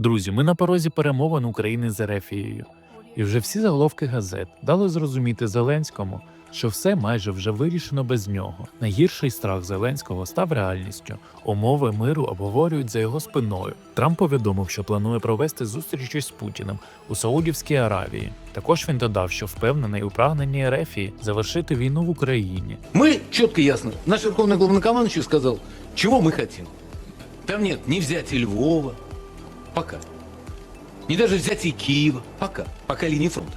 Друзі, ми на порозі перемовин України з Ерефією. І вже всі заголовки газет дали зрозуміти Зеленському, що все майже вже вирішено без нього. Найгірший страх Зеленського став реальністю. Умови миру обговорюють за його спиною. Трамп повідомив, що планує провести зустрічі з Путіним у Саудівській Аравії. Також він додав, що впевнений у прагненні Ерефії завершити війну в Україні. Мы четко и ясно. Наш верховный главнокомандующий сказал, чего мы хотим. Там нет ни взятия Львова, пока. Ни даже взятия Киева, пока. Пока линии фронта.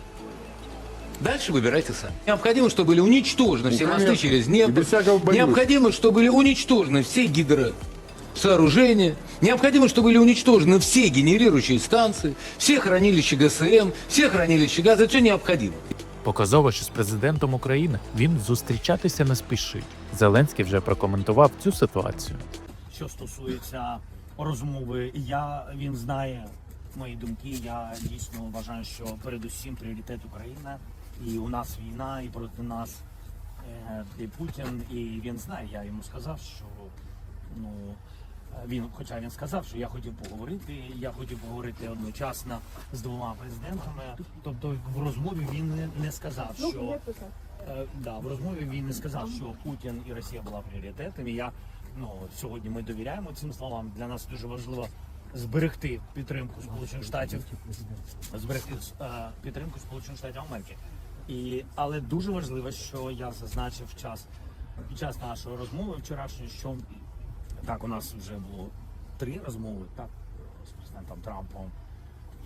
Дальше выбирайте сами. Необходимо, чтобы были уничтожены все мосты конечно. через И Днепр. без всякого боюсь. Необходимо, чтобы были уничтожены все гидросооружения. Необходимо, чтобы были уничтожены все генерирующие станции, все хранилища ГСМ, все хранилища газа. Это все необходимо. Показово, що з президентом України він зустрічатися не спішить. Зеленський вже прокоментував цю ситуацію. що стосується розмови, я він знає мої думки. Я дійсно вважаю, що передусім пріоритет Україна, і у нас війна, і проти нас е, і Путін. І він знає. Я йому сказав, що ну він, хоча він сказав, що я хотів поговорити. Я хотів поговорити одночасно з двома президентами. Тобто в розмові він не, не сказав, що Е, да, в розмові він не сказав, що Путін і Росія була пріоритетом. І я ну сьогодні ми довіряємо цим словам. Для нас дуже важливо зберегти підтримку Сполучених Штатів, зберегти е, підтримку Сполучених Штатів Америки. І але дуже важливо, що я зазначив час під час нашої розмови вчорашньої, що так у нас вже було три розмови, так з президентом Трампом.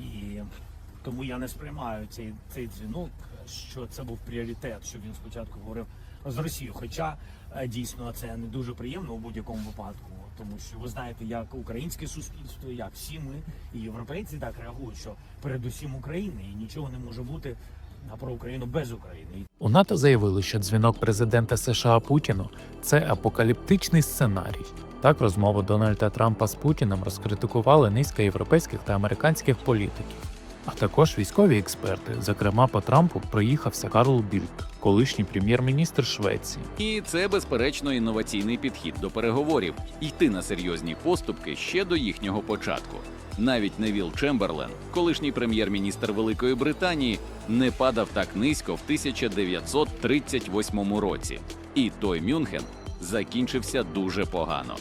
І тому я не сприймаю цей, цей дзвінок, що це був пріоритет, що він спочатку говорив з Росією. Хоча е, дійсно це не дуже приємно у будь-якому випадку, тому що ви знаєте, як українське суспільство, як всі ми і європейці так реагують, що передусім Україна і нічого не може бути про Україну без України. У НАТО заявили, що дзвінок президента США Путіну це апокаліптичний сценарій. Так розмову Дональда Трампа з Путіним розкритикували низка європейських та американських політиків. А також військові експерти, зокрема по Трампу, проїхався Карл Більд, колишній прем'єр-міністр Швеції. І це безперечно інноваційний підхід до переговорів йти на серйозні поступки ще до їхнього початку. Навіть Невіл Чемберлен, колишній прем'єр-міністр Великої Британії, не падав так низько в 1938 році. І той Мюнхен закінчився дуже погано.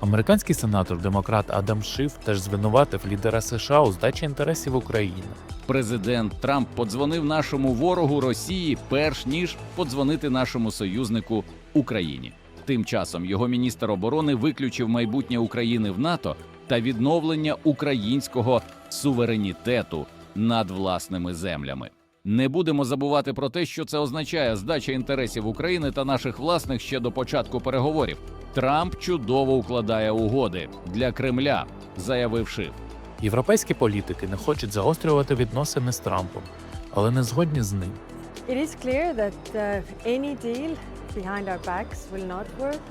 Американський сенатор демократ Адам Шиф теж звинуватив лідера США у здачі інтересів України. Президент Трамп подзвонив нашому ворогу Росії перш ніж подзвонити нашому союзнику Україні. Тим часом його міністр оборони виключив майбутнє України в НАТО та відновлення українського суверенітету над власними землями. Не будемо забувати про те, що це означає здача інтересів України та наших власних ще до початку переговорів. Трамп чудово укладає угоди для Кремля, заявив Шиф. Європейські політики не хочуть загострювати відносини з Трампом, але не згодні з ним. It is clear that uh, any deal behind our backs will not work.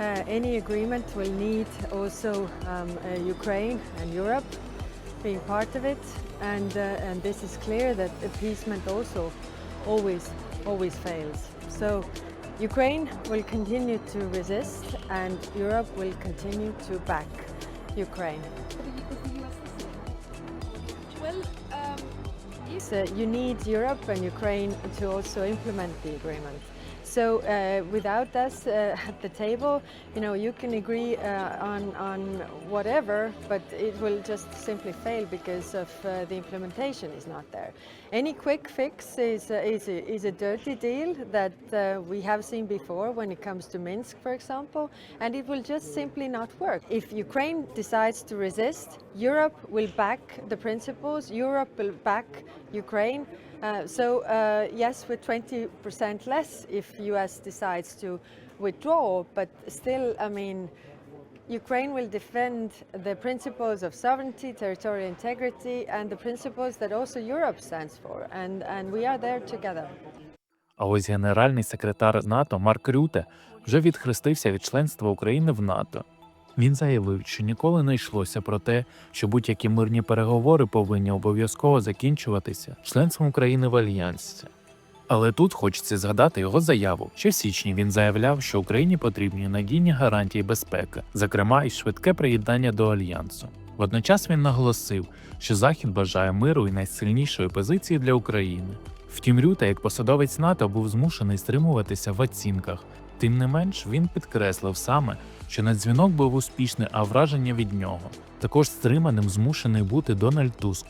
Uh, any agreement will need also um, uh, Ukraine and Europe being part of it, and uh, and this is clear that appeasement also always always fails. So Ukraine will continue to resist, and Europe will continue to back Ukraine. Well, um, So you need Europe and Ukraine to also implement the agreement. So uh, without us uh, at the table, you know, you can agree uh, on on whatever, but it will just simply fail because of uh, the implementation is not there. Any quick fix is a, is a, is a dirty deal that uh, we have seen before when it comes to Minsk, for example, and it will just simply not work. If Ukraine decides to resist, Europe will back the principles. Europe will back Ukraine. Uh, so uh, yes, with 20% less if US decides to withdraw, but still, I mean, Ukraine will defend the principles of sovereignty, territorial integrity, and the principles that also Europe stands for, and, and we are there together. А ось генеральний секретар НАТО Марк Рюте вже відхрестився від членства України в НАТО. Він заявив, що ніколи не йшлося про те, що будь-які мирні переговори повинні обов'язково закінчуватися членством України в альянсі. Але тут хочеться згадати його заяву. Ще в січні він заявляв, що Україні потрібні надійні гарантії безпеки, зокрема і швидке приєднання до альянсу. Водночас він наголосив, що Захід бажає миру і найсильнішої позиції для України. Втім, Рюта, як посадовець НАТО, був змушений стримуватися в оцінках. Тим не менш, він підкреслив саме, що на дзвінок був успішний, а враження від нього. Також стриманим змушений бути Дональд Туск.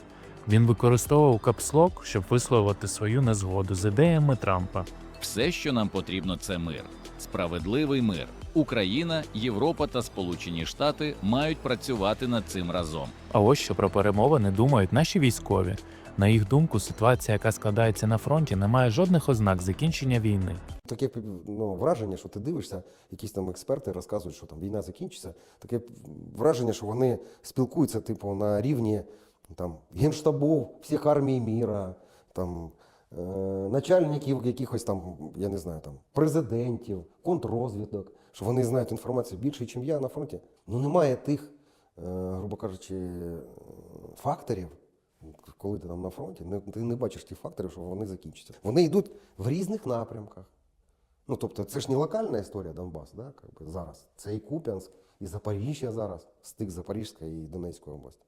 Він використовував капслок, щоб висловити свою незгоду з ідеями Трампа. Все, що нам потрібно, це мир, справедливий мир. Україна, Європа та Сполучені Штати мають працювати над цим разом. А ось що про перемовини думають наші військові. На їх думку, ситуація, яка складається на фронті, не має жодних ознак закінчення війни. Таке ну, враження, що ти дивишся, якісь там експерти розказують, що там війна закінчиться. Таке враження, що вони спілкуються, типу, на рівні там генштабів всіх армій міра, там е, начальників якихось там, я не знаю, там президентів, контррозвідок, що вони знають інформацію більше, ніж я на фронті. Ну немає тих, е, грубо кажучи, факторів, коли ти там на фронті, ти не бачиш ті фактори, що вони закінчаться. Вони йдуть в різних напрямках. Ну, тобто, це ж не локальна історія Донбас, да, зараз. Це і Куп'янськ, і Запоріжжя зараз, стик Запорізької і Донецької області.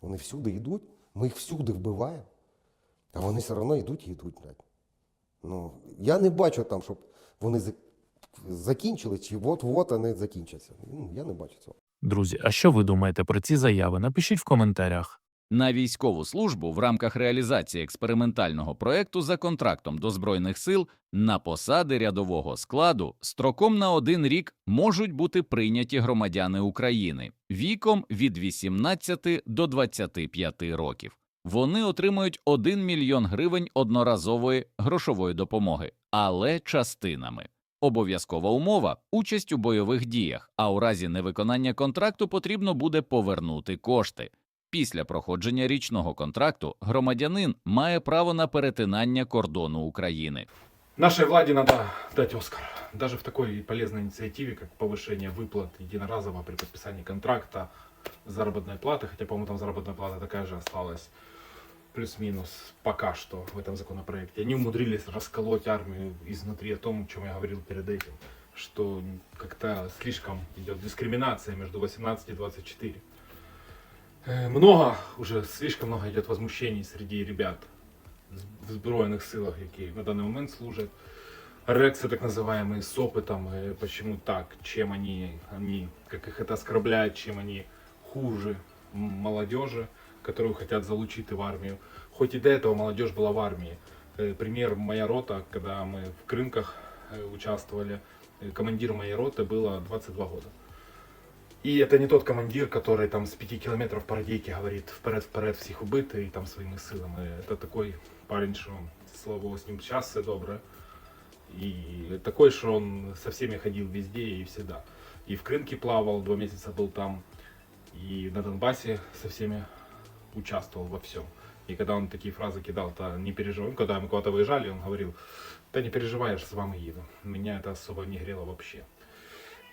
Вони всюди йдуть, ми їх всюди вбиваємо, а вони все одно йдуть і йдуть. Ну, я не бачу там, щоб вони закінчили, чи от-от вони закінчаться. Ну, я не бачу цього. Друзі, а що ви думаєте про ці заяви? Напишіть в коментарях. На військову службу в рамках реалізації експериментального проекту за контрактом до збройних сил на посади рядового складу строком на один рік можуть бути прийняті громадяни України віком від 18 до 25 років. Вони отримують 1 мільйон гривень одноразової грошової допомоги, але частинами. Обов'язкова умова участь у бойових діях, а у разі невиконання контракту потрібно буде повернути кошти. Після проходження річного контракту громадянин має право на перетинання кордону України. Нашей владе надо дать Оскар. Даже в такой полезной инициативе, как повышение выплат единоразово при подписании контракта заработной платы, хотя, по-моему, там заработная плата такая же осталась, плюс-минус пока что в этом законопроекте. Они умудрились расколоть армию изнутри о том, о чем я говорил перед этим, что как-то слишком идет дискриминация между 18 и 24. Много, уже слишком много идет возмущений среди ребят в Збройних силах, які на даний момент служать. Рексы, так называемые, с опытом, почему так, чем они, они, как их это оскорбляет, чем они хуже молодежи, которую хотят залучить в армию. Хоть и до этого молодежь была в армии. Пример, моя рота, когда мы в Крынках участвовали, командир моей роты было 22 года. И это не тот командир, который там с 5 километров по радейке говорит вперед-вперед всіх убити і там своїми силами. Это такой парень, что, слава богу, с ним сейчас все добре. И такой, что он со всеми ходил везде и всегда. И в Крымке плавал, два месяца был там. И на Донбассе со всеми участвовал во всем. И когда он такие фразы кидал, то не переживай. Когда мы куда-то выезжали, он говорил, да не переживай, я же с вами еду. Меня это особо не грело вообще.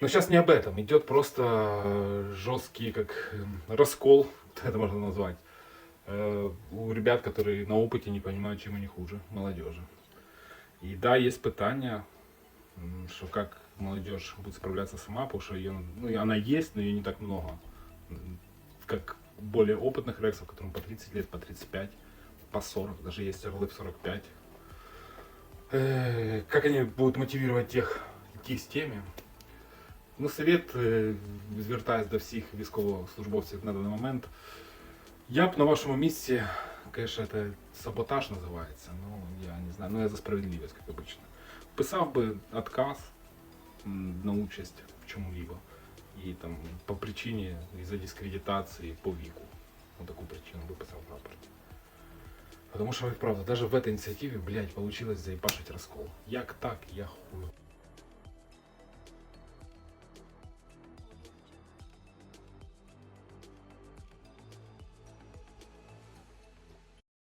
Но сейчас не об этом. Идет просто э, жесткий как э, раскол, это можно назвать, э, у ребят, которые на опыте не понимают, чем они хуже молодежи. И да, есть пытание, м, что как молодежь будет справляться сама, потому что ее, ну, она есть, но ее не так много. Как более опытных рексов, которым по 30 лет, по 35, по 40, даже есть орлы в 45. Э, Как они будут мотивировать тех идти с теми? Ну, совет, е, звертаюсь до всіх військовослужбовців на даний момент. Я б на вашому місці, конечно, це саботаж називається, ну, я не знаю, ну я за справедливість, як обычно. Писав би отказ на участь в чому-либо. І там по причині із-за дискредитації по віку. Вот таку причину би писав в рапорті. Потому що, правда, даже в этой инициативе, блядь, получилось заебашить раскол. Як так, я хуй.